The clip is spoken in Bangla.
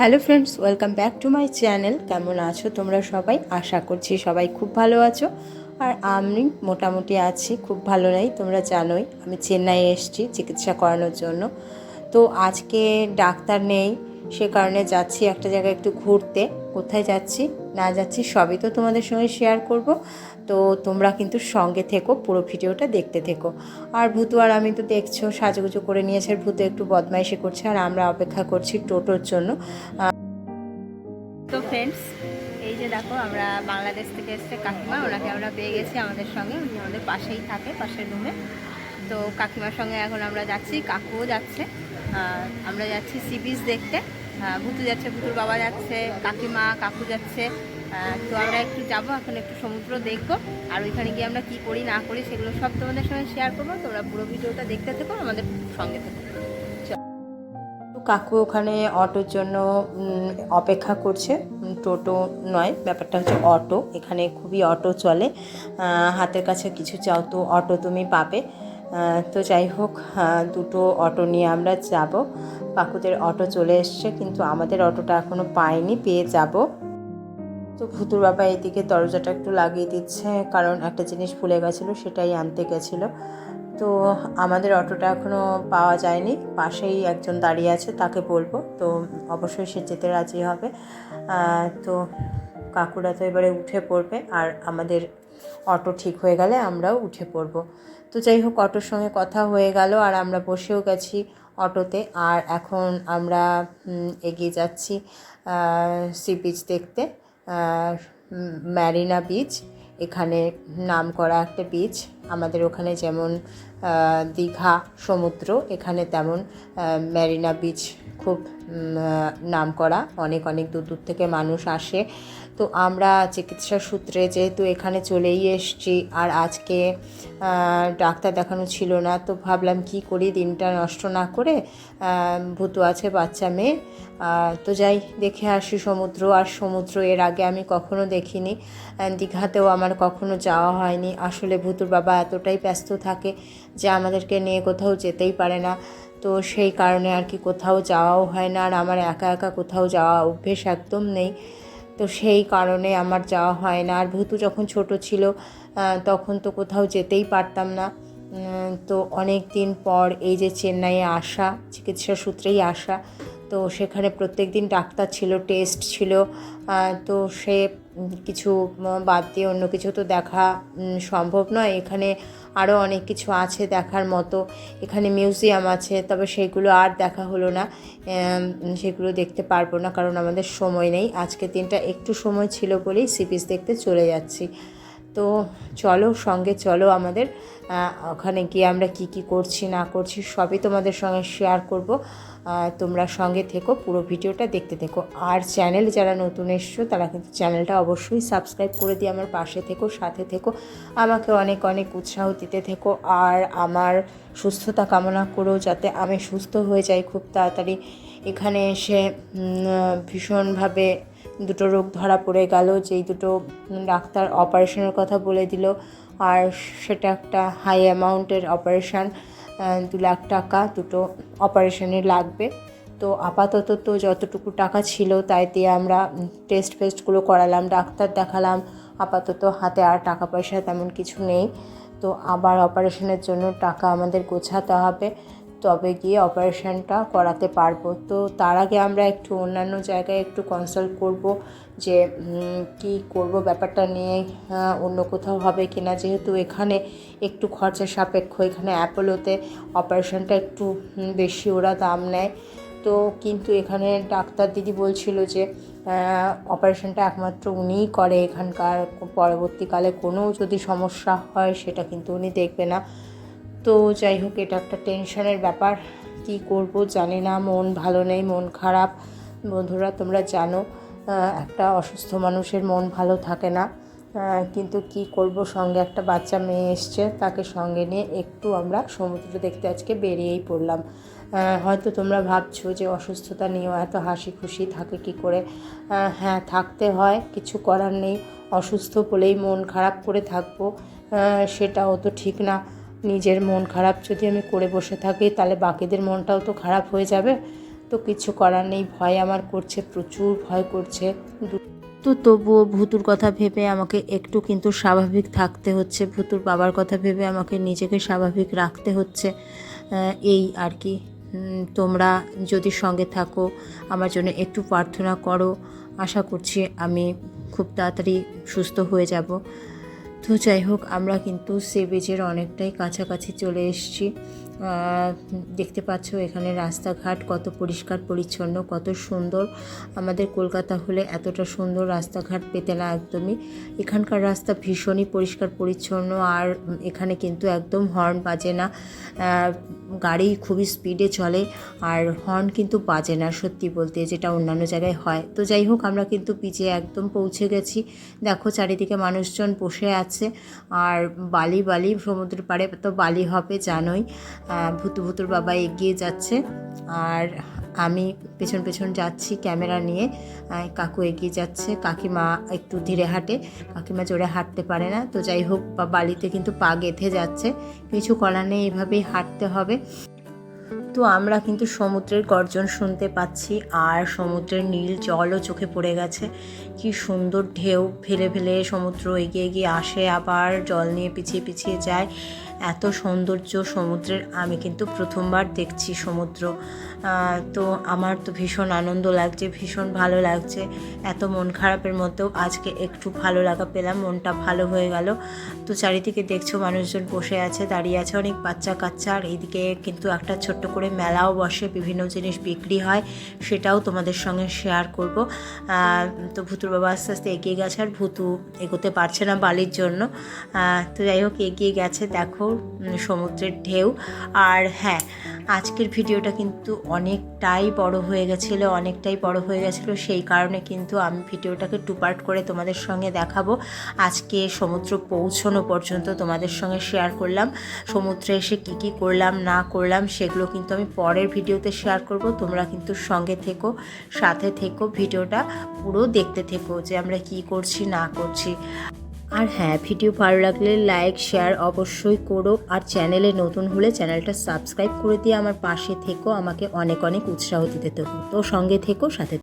Hello friends, welcome back to my channel. কেমন আছো তোমরা সবাই? আশা করছি সবাই খুব ভালো আছো। আর আমি মোটামুটি আছি, খুব ভালো নাই, তোমরা জানোই। আমি চেন্নাই এসেছি চিকিৎসা করানোর জন্য। তো আজকে ডাক্তার নেই, সে কারণে যাচ্ছি একটা জায়গায় একটু ঘুরতে। কোথায় যাচ্ছি, না যাচ্ছি সবই তো তোমাদের সঙ্গে শেয়ার করব। তো তোমরা কিন্তু সঙ্গে থেকো, পুরো ভিডিওটা দেখতে থেকো। আর ভূতু আর আমি তো দেখছ, সাজুগুজু করে নিয়েছে আর ভূতু একটু বদমাইশি করছে আর আমরা অপেক্ষা করছি টোটোর জন্য। তো ফ্রেন্ডস এই যে দেখো, আমরা বাংলাদেশ থেকে এসছে কাকিমা, ওনাকে আমরা পেয়ে গেছি আমাদের সঙ্গে, উনি আমাদের পাশেই থাকে, পাশের রুমে তো কাকিমার সঙ্গে এখন আমরা যাচ্ছি, কাকুও যাচ্ছে আমরা যাচ্ছি সি বিচ দেখতে। ভুতু যাচ্ছে ভুতুর বাবা যাচ্ছে, কাকিমা, কাকু যাচ্ছে। তো আমরা একটু যাব, এখন একটু সমুদ্র দেখব। আর ওইখানে গিয়ে আমরা কি করি, না করি, সেগুলো সব তোমাদের সঙ্গে শেয়ার করব। তোমরা পুরো ভিডিওটা দেখতে থেকো, আমাদের সঙ্গে থেকো। কাকু ওখানে অটোর জন্য অপেক্ষা করছে। টোটো নয়, ব্যাপারটা হচ্ছে অটো। এখানে খুবই অটো চলে। হাতের কাছে কিছু চাও তো অটো তুমি পাবে। তো যাই হোক দুটো অটো নিয়ে আমরা যাব। কাকুদের অটো চলে এসছে, কিন্তু আমাদের অটোটা এখনও পাইনি, পেয়ে যাব। তো ভুতুর বাবা এদিকে দরজাটা একটু লাগিয়ে দিচ্ছে, কারণ একটা জিনিস ভুলে গেছিল, সেটাই আনতে গেছিল। তো আমাদের অটোটা এখনও পাওয়া যায়নি, পাশেই একজন দাঁড়িয়ে আছে, তাকে বলব। তো অবশ্যই সে যেতে রাজি হবে। তো কাকুরা তো এবারে উঠে পড়বে, আর আমাদের অটো ঠিক হয়ে গেলে আমরাও উঠে পড়ব। তো যাই হোক, অটোর সঙ্গে কথা হয়ে গেল আর আমরা বসেও গেছি অটোতে। আর এখন আমরা এগিয়ে যাচ্ছি সি বিচ দেখতে। ম্যারিনা বিচ এখানে নাম করা একটা বিচ আমাদের ওখানে যেমন দীঘা, সমুদ্র, এখানে তেমন ম্যারিনা বিচ খুব নাম করা। অনেক অনেক দূর দূর থেকে মানুষ আসে। তো আমরা চিকিৎসা সূত্রে যেহেতু এখানে চলেই এসছি আর আজকে ডাক্তার দেখানো ছিল না, তো ভাবলাম কি করি দিনটা নষ্ট না করে ভূতু আছে, বাচ্চা মেয়ে তো যাই দেখে আসি সমুদ্র আর সমুদ্র এর আগে আমি কখনো দেখিনি দীঘাতেও আমার কখনো যাওয়া হয়নি। আসলে ভূতুর বাবা এতটাই ব্যস্ত থাকে যে আমাদেরকে নিয়ে কোথাও যেতেই পারে না, তো সেই কারণে আর কি কোথাও যাওয়াও হয় না আর আমার একা একা কোথাও যাওয়া অভ্যেস একদম নেই। তো সেই কারণে আমার যাওয়া হয় না। আর ভূতু যখন ছোট ছিল তখন তো কোথাও যেতেই পারতাম না। তো অনেক দিন পর এই যে চেন্নাইয়ে আসা, চিকিৎসা সূত্রেই আসা, তো সেখানে প্রত্যেক দিন ডাক্তার ছিল, টেস্ট ছিল। তো সে কিছু বাদ দিয়ে অন্য কিছু তো দেখা সম্ভব নয়। এখানে আরও অনেক কিছু আছে দেখার মতো। এখানে মিউজিয়াম আছে, তবে সেগুলো আর দেখা হলো না। সেগুলো দেখতে পারব না, কারণ আমাদের সময় নেই। আজকে দিনটা একটু সময় ছিল বলেই সি দেখতে চলে যাচ্ছি। তো চলো, সঙ্গে চলো আমাদের। ওখানে গিয়ে আমরা কি কি করছি, না করছি, সবই তোমাদের সঙ্গে শেয়ার করব। তোমরা সঙ্গে থেকো, পুরো ভিডিওটা দেখতে থেকো। আর চ্যানেল যারা নতুন এসছো, তারা কিন্তু চ্যানেলটা অবশ্যই সাবস্ক্রাইব করে দিয়ে আমার পাশে থেকো, সাথে থেকো। আমাকে অনেক অনেক উৎসাহ দিতে থেকো। আর আমার সুস্থতা কামনা করো যাতে আমি সুস্থ হয়ে যাই খুব তাড়াতাড়ি। এখানে এসে ভীষণভাবে দুটো রোগ ধরা পড়ে গেল, যেই দুটো ডাক্তার অপারেশনের কথা বলে দিল, আর সেটা একটা হাই অ্যামাউন্টের অপারেশান দু লাখ টাকা দুটো অপারেশনে লাগবে। তো আপাতত তো যতটুকু টাকা ছিল তাই দিয়ে আমরা টেস্ট ফেস্টগুলো করালাম, ডাক্তার দেখালাম, আপাতত হাতে আর টাকা পয়সা তেমন কিছু নেই। তো আবার অপারেশনের জন্য টাকা আমাদের গোছাতে হবে। তবে গিয়ে অপারেশনটা করাতে পারব। তো তার আগে আমরা একটু অন্যান্য জায়গায় একটু কনসাল্ট করব যে কি করব ব্যাপারটা নিয়ে অন্য কোথাও হবে কি না যেহেতু এখানে একটু খরচা সাপেক্ষ, এখানে অ্যাপোলোতে অপারেশনটা একটু বেশি ওরা দাম নেয়। তো কিন্তু এখানে ডাক্তার দিদি বলছিল যে অপারেশনটা একমাত্র উনিই করে এখানকার, পরবর্তীকালে কোনো যদি সমস্যা হয় সেটা কিন্তু উনি দেখবে না। তো যাই হোক, এটা একটা টেনশনের ব্যাপার। কি করব জানি না, মন ভালো নেই, মন খারাপ। বন্ধুরা, তোমরা জানো একটা অসুস্থ মানুষের মন ভালো থাকে না। কিন্তু কি করব, সঙ্গে একটা বাচ্চা মেয়ে এসছে, তাকে সঙ্গে নিয়ে একটু আমরা সমুদ্র দেখতে আজকে বেরিয়েই পড়লাম। হয়তো তোমরা ভাবছ যে অসুস্থতা নিয়েও এত হাসি খুশি থাকে কি করে? হ্যাঁ থাকতে হয়, কিছু করার নেই। অসুস্থ বলেই মন খারাপ করে থাকব। সেটাও তো ঠিক না। নিজের মন খারাপ যদি আমি করে বসে থাকি, তাহলে বাকিদের মনটাও তো খারাপ হয়ে যাবে। তো কিছু করার নেই, ভয় আমার করছে, প্রচুর ভয় করছে। তো তবুও ভুতুর কথা ভেবে আমাকে একটু কিন্তু স্বাভাবিক থাকতে হচ্ছে। ভুতুর বাবার কথা ভেবে আমাকে নিজেকে স্বাভাবিক রাখতে হচ্ছে। এই আর কি। তোমরা যদি সঙ্গে থাকো, আমার জন্য একটু প্রার্থনা করো। আশা করছি আমি খুব তাড়াতাড়ি সুস্থ হয়ে যাব। তো যাই হোক, আমরা কিন্তু সি বিচের অনেকটাই কাছাকাছি চলে এসেছি। দেখতে পাচ্ছ এখানে রাস্তাঘাট কত পরিষ্কার, পরিচ্ছন্ন, কত সুন্দর। আমাদের কলকাতা হলে এতটা সুন্দর রাস্তাঘাট পেতে না একদমই। এখানকার রাস্তা ভীষণই পরিষ্কার, পরিচ্ছন্ন আর এখানে কিন্তু একদম হর্ন বাজে না। গাড়ি খুবই স্পিডে চলে আর হর্ন কিন্তু বাজে না, সত্যি বলতে যেটা অন্যান্য জায়গায় হয়। তো যাই হোক, আমরা কিন্তু পিচে একদম পৌঁছে গেছি। দেখো চারিদিকে মানুষজন বসে আছে। আর বালি বালি সমুদ্রের পাড়ে তো বালি হবে, জানোই। ভুতু, ভুতুর বাবা এগিয়ে যাচ্ছে। আর আমি পেছন পেছন যাচ্ছি ক্যামেরা নিয়ে। কাকু এগিয়ে যাচ্ছে। কাকিমা একটু ধীরে হাঁটে। কাকিমা জোরে হাঁটতে পারে না। তো যাই হোক, বা বালিতে কিন্তু পা গেঁথে যাচ্ছে। কিছু করার নেই এইভাবেই হাঁটতে হবে। তো আমরা কিন্তু সমুদ্রের গর্জন শুনতে পাচ্ছি আর সমুদ্রের নীল জলও চোখে পড়ে গেছে। কি সুন্দর ঢেউ ফেলে ফেলে সমুদ্র এগিয়ে এগিয়ে আসে, আবার জল নিয়ে পিছিয়ে পিছিয়ে যায়। এত সৌন্দর্য সমুদ্রের, আমি কিন্তু প্রথমবার দেখছি সমুদ্র। তো আমার তো ভীষণ আনন্দ লাগছে, ভীষণ ভালো লাগছে। এত মন খারাপের মধ্যেও আজকে একটু ভালো লাগা পেলাম, মনটা ভালো হয়ে গেল। তো চারিদিকে দেখছ মানুষজন বসে আছে, দাঁড়িয়ে আছে অনেক বাচ্চা কাচ্চা। আর এইদিকে কিন্তু একটা ছোট্ট করে মেলাও বসে, বিভিন্ন জিনিস বিক্রি হয়, সেটাও তোমাদের সঙ্গে শেয়ার করব। তো ভুতুর বাবা আস্তে আস্তে এগিয়ে গেছে, আর ভুতু এগোতে পারছে না বালির জন্য। তো যাই হোক, এগিয়ে গেছে, দেখো সমুদ্রের ঢেউ। আর হ্যাঁ আজকের ভিডিওটা কিন্তু অনেকটাই বড় হয়ে গেছিল, অনেকটাই বড় হয়ে গেছিল। সেই কারণে কিন্তু আমি ভিডিওটাকে টু পার্ট করে তোমাদের সঙ্গে দেখাবো। আজকে সমুদ্র পৌঁছানো পর্যন্ত তোমাদের সঙ্গে শেয়ার করলাম। সমুদ্রে এসে কি কি করলাম, না করলাম, সেগুলো কিন্তু আমি পরের ভিডিওতে শেয়ার করব। তোমরা কিন্তু সঙ্গে থেকো, সাথে থেকো ভিডিওটা, পুরো দেখতে থেকো যে আমরা কি করছি, না করছি। আর হ্যাঁ ভিডিও ভালো লাগলে লাইক শেয়ার অবশ্যই করো। আর চ্যানেলে নতুন হলে চ্যানেলটা সাবস্ক্রাইব করে দিয়ে আমার পাশে থেকো। আমাকে অনেক অনেক উৎসাহ দিতে তো সঙ্গে থেকো, সাথে